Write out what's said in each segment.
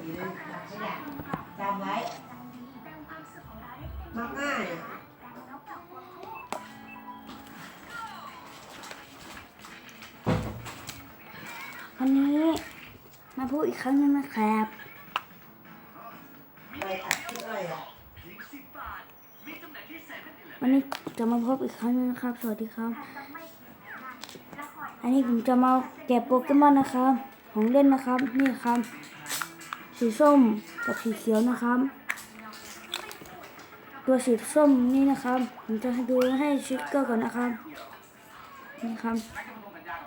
สีนึงไม่อยากจำไว้มักง่ายอะวันนี้มาพูดอีกครั้งหนึงนะครับวันนี้จะมาพบอีกครั้งนึงนะครับ สวัสดีครับ อันนี้ผมจะมาแกะโปเกมอนนะครับ ของเล่นนะครับ นี่ครับ สีส้มกับสีเขียวนะครับ ตัวสีส้มนี่นะครับ ผมจะให้ดูให้ชิคเกอร์ก่อนนะครับ นี่ครับ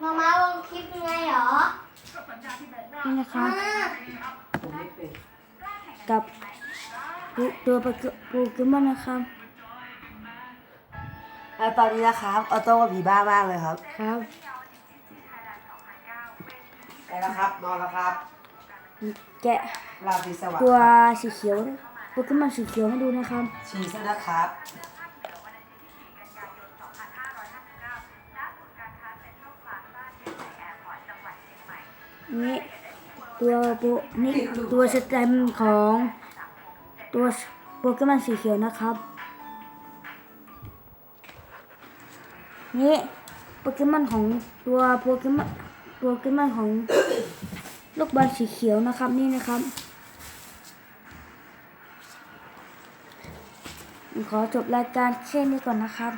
มามาลงคลิปยังไงเหรอ นี่นะครับมาผมไม่เป็นกับตัวโปเกมอนนะครับแล้วตอนนี้นะครับออโต้กับผีบ้ามากเลยครับ ครับไปแล้วครับ นอนแล้วครับ แกะราตรีสวัสดิ์ตัวสีเขียวโปเกมอนสีเขียวให้ดูนะครับชีสนะครับนี่ตัวโปนี่ตัวสแตมป์ของตัวโปเกมอนสีเขียวนะครับนี่โปเกมอนของตัวโปเกมอนโปเกมอนของ ลูกบอลสีเขียวนะครับนี่นะครับ ขอจบรายการแค่นี้ก่อนนะครับ